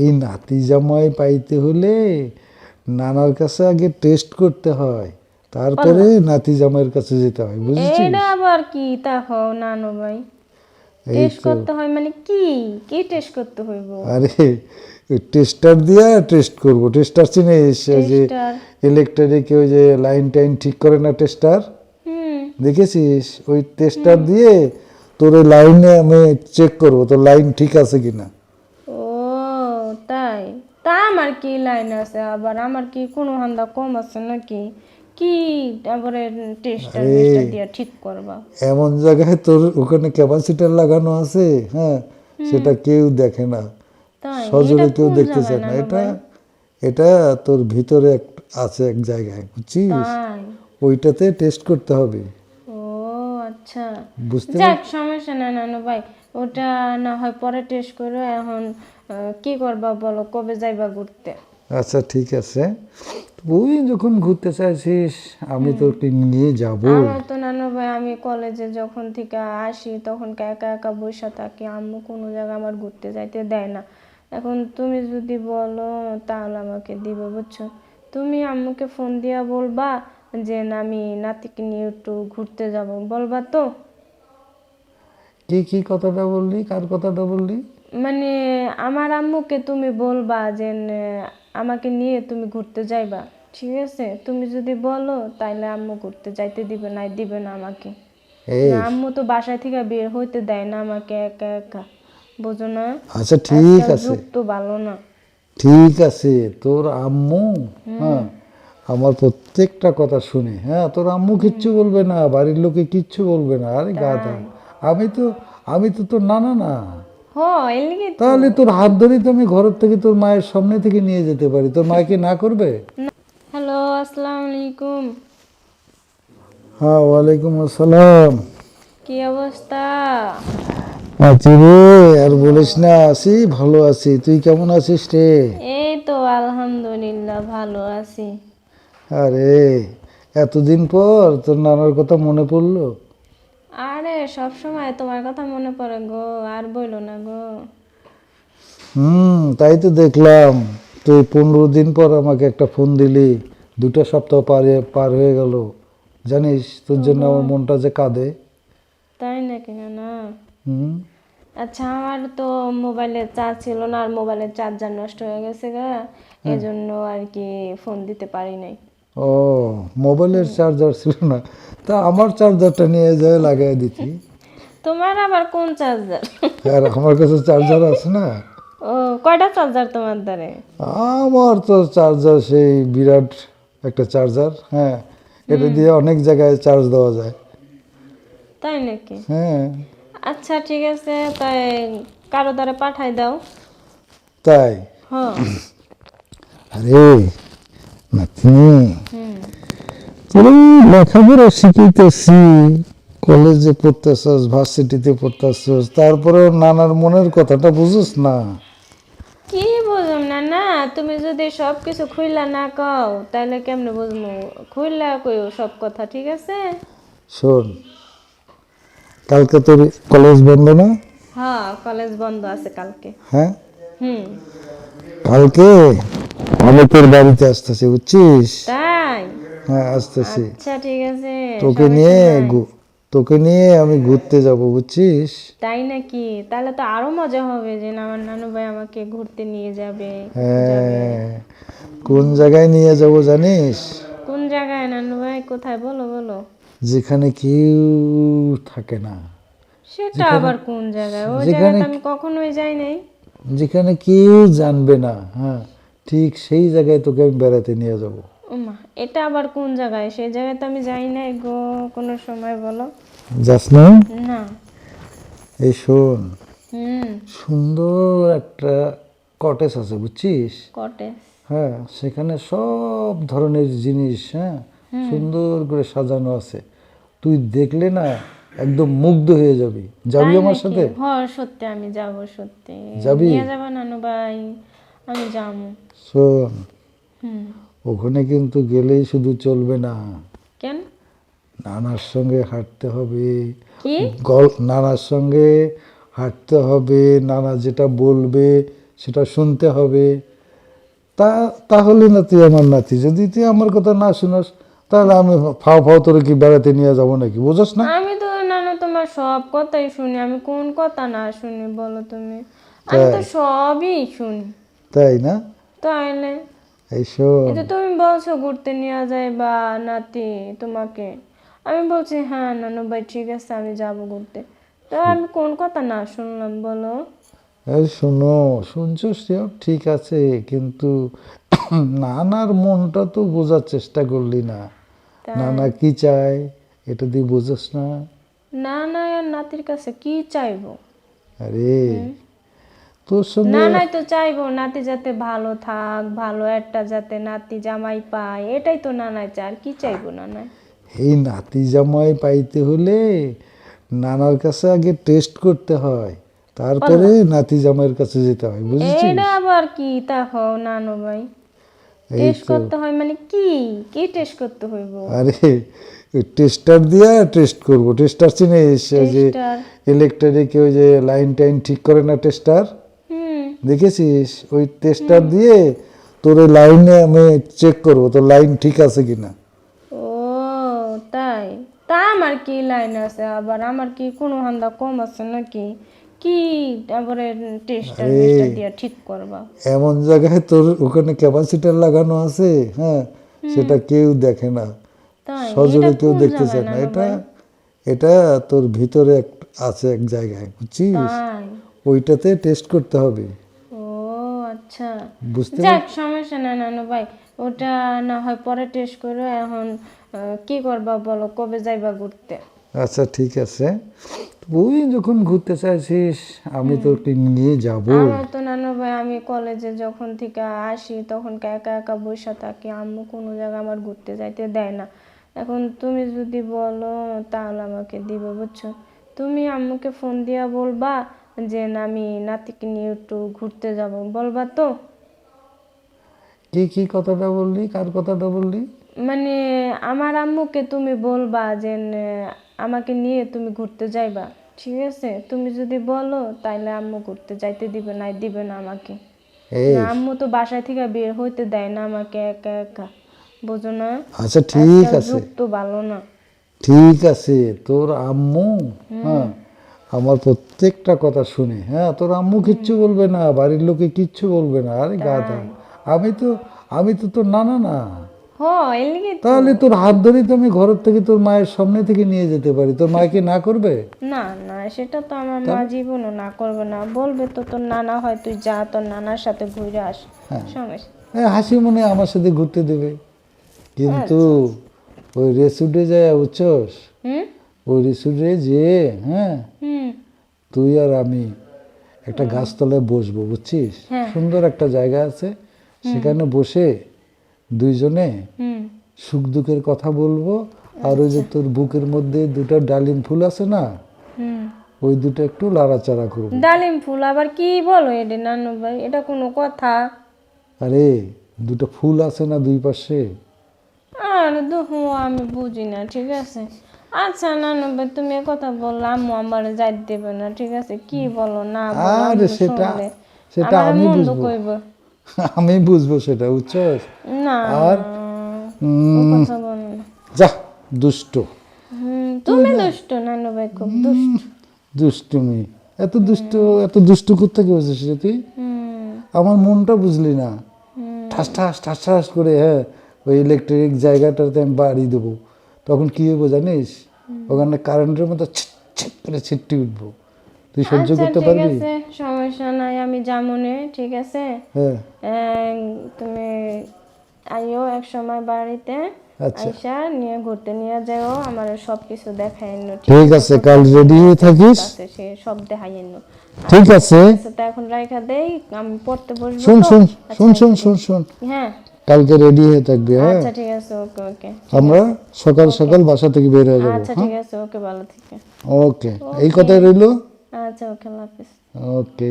এই নাতি জামাই পাইতে হলে নানার কাছে আগে টেস্ট করতে হয়। তারপরে নাতি জামাইয়ের কাছে যেতে হয় বুঝেছিস? এটা আবার কি? তা হও নানু ভাই। টেস্ট করতে হয় মানে কি? কি টেস্ট করতে হইব? আরে টেস্টার দিয়া টেস্ট করব। টেস্টার ওই যে ইলেকট্রিক ওই যে লাইন টাইন ঠিক করে না টেস্টার দেখেছিস? ওই টেস্টার দিয়ে তোর ওই লাইনে আমি চেক করব তোর লাইন ঠিক আছে কিনা। তা আমার কি লাইন আছে আবার? আমার কি কোনো হান্দা কম আছে নাকি? কি তারপরে টেস্টার দিয়ে ঠিক করবা? এমন জায়গায় তোর ওখানে ক্যাপাসিটার লাগানো আছে হ্যাঁ? সেটা কেউ দেখে না। সজোরে কেউ কোন দেখতে চায় না। এটা এটা তোর ভিতরে আছে এক জায়গায় বুঝছিস? ওইটাতে টেস্ট করতে হবে। আচ্ছা। বুঝতে যাক সমস্যা না নানু ভাই। ওটা না হয় পরে টেস্ট করো এখন কি করবা বলো? কবে যাইবা ঘুরতে? আচ্ছা ঠিক আছে। তুই যখন ঘুরতে চাইছিস আমি তোকে নিয়ে যাব। আমার তো নানু ভাই আমি কলেজে যখন থেকে আসি তখন একা একা বসে থাকি। আম্মু কোনো জায়গা আমার ঘুরতে যাইতে দেয় না। এখন তুমি যদি বলো তাহলে আমাকে দিবে বুঝছ? তুমি আম্মুকে ফোন দিয়া বলবা যে না আমি নাতিকে নিয়ে একটু ঘুরতে যাব বলবা তো। কি কি কথাটা বললি? কার কথাটা বললি? মানে আমার আম্মুকে তুমি বলবা যে আমাকে নিয়ে তুমি ঘুরতে যাইবা। ঠিক আছে? তুমি যদি বলো তাইলে আম্মু ঘুরতে যাইতে দিবে না দিবে না আমাকে। আম্মু তো বাসায় থেকে বের হইতে দেয় না আমাকে একা একা। বোঝো না? আচ্ছা ঠিক আছে। তো ভালো না। ঠিক আছে তোর আম্মু হ্যাঁ আমার প্রত্যেকটা কথা শুনে হ্যাঁ তোর আম্মু কিচ্ছু বলবে না বাড়ির লোকে কিচ্ছু বলবে না আরে গাধা। আমি তো আমি তো তোর নানা না। তাহলে তোর হাত ধরে তো আমি ঘরের থেকে তোর মায়ের সামনে থেকে নিয়ে যেতে পারি তোর মাকে না করবে? হ্যালো আসসালামু আলাইকুম হ্যাঁ ওয়ালাইকুম আসসালাম। কি অবস্থা? আছি রে আর বলিস না আছি ভালো আছি। তুই কেমন আছিস রে? এই তো আলহামদুলিল্লাহ ভালো আছি। আরে এতদিন পর তোর নানার কথা মনে পড়ল? আরে সব সময় তোমার কথা মনে পড়ে গো আর বইলো না গো। হুম তাই তো দেখলাম। তুই পনেরো দিন পর আমাকে একটা ফোন দিলি দুটো সপ্তাহ পারে পার হয়ে গেল। জানিস তোর জন্য আমার মনটা যে কাঁদে। তাই নাকি না না হুম। আচ্ছা আমার তো মোবাইলে চার্জ ছিল না আর মোবাইলের চার্জার নষ্ট হয়ে গেছে গা। এজন্য আর কি ফোন দিতে পারি নাই। ও মোবাইলের চার্জার ছিল না। তা আমার চার্জারটা নিয়ে যায় লাগাই দিতি। তোমার আবার কোন চার্জার আর আমার কাছে চার্জার আছে না। ও কয়টা চার্জার তোমার দ্বারে আমার তো চার্জার সেই বিরাট একটা চার্জার হ্যাঁ। এটা দিয়ে অনেক জায়গায় চার্জ দেওয়া যায়। তাই নাকি? হ্যাঁ। আচ্ছা ঠিক আছে তাই কারও দ্বারা পাঠাই দাও। তাই? হ্যাঁ। আরে নাতনি লেখাপড়া শিখাইতেছি কলেজে পড়তেছস ভার্সিটিতে পড়তেছস তারপরে নানার মনের কথাটা বুঝোস না। কি বুঝলাম না না তুমি যদি সব কিছু খুইলা না কও তাহলে কেমনে বুঝব খুইলা কইও সব কথা ঠিক আছে? শোন কালকে তোর কলেজ বন্ধ না? হ্যাঁ কলেজ বন্ধ আছে কালকে। হ্যাঁ? হুম। কালকে? তোর বাড়িতে আসতেছি বুঝছিস? তাই? হ্যাঁ আসতেছি। আচ্ছা ঠিক আছে তোকে নিয়ে তোকে নিয়ে আমি ঘুরতে যাব বুঝছিস? তাই নাকি? তাহলে তো আরও মজা হবে যে আমার নানু ভাই আমাকে ঘুরতে নিয়ে যাবে হ্যাঁ কোন জায়গায় নিয়ে যাব জানিস? কোন জায়গায় নানু ভাই? কোথায়? বলো বলো। যেখানে কেউ থাকে না। সেটা আবার কোন জায়গায়? ওই যেখানে- জায়গাটা আমি কখনোই যাই নাই। যেখানে কেউ জানবে না হ্যাঁ। ঠিক সেই জায়গায় তোকে আমি বেড়াতে নিয়ে যাব। ওমা এটা আবার কোন জায়গায়? সেই জায়গায় তো আমি যাই নাই গো কোনো সময় বলো। যাস না? না। এই শোন। সুন্দর একটা কটেজ আছে বুঝছিস? কটে হ্যাঁ সেখানে সব ধরনের জিনিস হ্যাঁ? সুন্দর করে সাজানো আছে। তুই দেখলে না একদম মুগ্ধ হয়ে যাবি। যাবি আমার সাথে? হ্যাঁ সত্যি আমি যাব সত্যি। যাবি? নিয়ে যাব নানু ভাই। আমি যাব। শোন ওখানে কিন্তু গেলেই শুধু চলবে না। কেন? নানার সঙ্গে হাঁটতে হবে। কি? নানার সঙ্গে হাঁটতে হবে। নানা যেটা বলবে সেটা শুনতে হবে। তা তাহলে না তুই আমার নাতি। যদি তুই আমার কথা না শুনস তাহলে আমি ফাও ফাও তোরে কি বেড়াতে নিয়ে যাব নাকি? বুঝস না? আমি তো নানা তোমার সব কথাই শুনি। আমি কোন কথা না শুনি বলো তুমি? আমি তো সবই শুনি। তাই না? তাইলে। এইসব এই যে তুমি বলছো ঘুরতে নিয়ে যায় বা নাতি তোমাকে? আমি বলছি হ্যাঁ নানু ভাই ঠিক আছে আমি যাব ঘুরতে। তো আমি কোন কথা না শুনলাম বলো। এই শোনো শুনছো সেও ঠিক আছে কিন্তু নানার মনটা তো বোঝার চেষ্টা করলি না। নানা কি চায় এটা দিয়ে বুঝোস না। না না আর নাতির কাছে কি চাইব? আরে তোর সঙ্গে না নাই তো চাইব নাতি যাতে ভালো থাক ভালো একটা যাতে নাতি জামাই পায় এটাই তো নানাই চায় আর কি চাইব নানাই এই নাতি জামাই পাইতে হলে নানার কাছে আগে টেস্ট করতে হয় তারপরে নাতি জামাইয়ের কাছে যেতে হয় বুঝেছিস? এটা আবার কি? দেখো নানু ভাই। টেস্ট করতে হয় মানে কি? কি টেস্ট করতে হইব? আরে টেস্টার দিয়ে টেস্ট করব। টেস্টার ওই যে ইলেকট্রিক ওই যে লাইন টাইন ঠিক করে না টেস্টার দেখেছিস? ওই টেস্টার দিয়ে তোর ওই লাইনে আমি চেক করব তোর লাইন ঠিক আছে কিনা। ও তাই? তা আমার কি লাইন আছে আবার? আমার কি কোনো হান্দা কম আছে নাকি? কি তারপরে টেস্টার টেস্টার দিয়ে ঠিক করবা? এমন জায়গায় তোর ওখানে ক্যাপাসিটার লাগানো আছে হ্যাঁ? সেটা কেউ দেখে না। সজোরে কেউ দেখতে চায় না। এটা এটা তোর ভিতরে আছে এক জায়গায় বুঝছিস? ওইটাতে টেস্ট করতে হবে। আচ্ছা। বুঝতে যাক সমস্যা না নানু ভাই। ওটা না হয় পরে টেস্ট করো এখন কি করবা বলো কবে যাইবা ঘুরতে? আচ্ছা ঠিক আছে। তুই যখন ঘুরতে চাইছিস আমি তোকে নিয়ে যাব। আমার তো নানু ভাই আমি কলেজে যখন থেকে আসি তখন একা একা বসে থাকি। আম্মু কোনো জায়গায় আমার ঘুরতে যাইতে দেয় না। এখন তুমি যদি বলো তাহলে আমাকে দিবে বুঝছ? তুমি আম্মুকে ফোন দিয়া বলবা যে আমি নাতিকে নিয়ে একটু ঘুরতে যাব বলবা তো। কি কি কথাটা বললি? কার কথাটা বললি? মানে আমার আম্মুকে তুমি বলবা যে আমাকে নিয়ে তুমি ঘুরতে যাইবা। ঠিক আছে? তুমি যদি বলো তাইলে আম্মু ঘুরতে যাইতে দিবে না দিবে না আমাকে। আম্মু তো বাসায় থেকে বের হইতে দেয় না আমাকে একা একা। বোঝো না? আচ্ছা ঠিক আছে। তো ভালো না। ঠিক আছে তোর আম্মু? হ্যাঁ। আমার প্রত্যেকটা কথা শুনে হ্যাঁ তোর আম্মু কিচ্ছু বলবে না বাড়ির লোকে কিচ্ছু বলবে না আরে গাধা। আমি তো আমি তো তোর নানা না। তাহলে তোর হাত ধরেই তো আমি ঘরের থেকে তোর মায়ের সামনে থেকে নিয়ে যেতে পারি। তোর মাকে না করবে? না না সেটা তো আমার মা জীবনও না করবে না। বলবে তো তোর নানা হয় তুই যা তোর নানার সাথে ঘুরে আস। হ্যাঁ। হাসি মনে আমার সাথে ঘুরতে দেবে। কিন্তু ওই রেসুডে যায় বুঝছস? হুম? ওই রেসুডে যে হ্যাঁ? তুই আর আমি একটা গাছতলায় বসবো বুঝছিস? হ্যাঁ। সুন্দর একটা জায়গা আছে। সেখানে বসে দুইজনে সুখ দুঃখের কথা বলব। আর ওই যে তোর বুকের মধ্যে দুটো ডালিম ফুল আছে না? ওই দুটো একটু লাড়াচাড়া করব। ডালিম ফুল আবার কি বলো এটা নানু ভাই? এটা কোনো কথা। আরে দুটো ফুল আছে না দুই পাশে? আর দেখো আমি বুঝি না ঠিক আছে? আচ্ছা নানু ভাই তুমি কথা বলল আম্মু আমার যাইতে দেবে না ঠিক আছে? কি বলো না আরে সেটা সেটা আমি বুঝব। আমি বুঝব সেটা বুঝছস? না আর না। যা দুষ্ট। তুমি দুষ্ট নানু ভাই খুব দুষ্ট। দুষ্টুমি। এত দুষ্ট এত দুষ্ট করতে কি রে তুই? আমার মনটা বুঝলি না। ঠাস ঠাস ঠাস ঠাস করে হ্যাঁ ওই ইলেকট্রিক জায়গাটাতে আমি বাড়ি দেবো। তখন কি হইব জানিস? ওখানে কারেন্টের মতো ছিট করে ছিটটি উঠবো। তুই সহ্য আচ্ছা করতে পারবি? সমস্যা নাই আমি জামুনে ঠিক আছে? হ্যাঁ। তুমি আইও এক সময় বাড়িতে আচ্ছা। নিয়ে ঘুরতে নিয়ে যাও আমার সব কিছু দেখাই এনো ঠিক আছে? কাল রেডি হয়ে থাকিস। সব দেখাই এনো ঠিক আছে। সেটা এখন রাইখা দেই আমি পড়তে বসবো শুন শুন শুন শুন শুন শুন। হ্যাঁ। কালকে রেডি হয়ে থাকবি হ্যাঁ? আচ্ছা ঠিক আছে ওকে ওকে আমরা সকাল সকাল বাসা থেকে বের হয়ে যাব আচ্ছা ঠিক আছে ওকে ভালো থেকে। ওকে এই কথাই রইল? আচ্ছা ওকে আল্লাহ হাফেজ। ওকে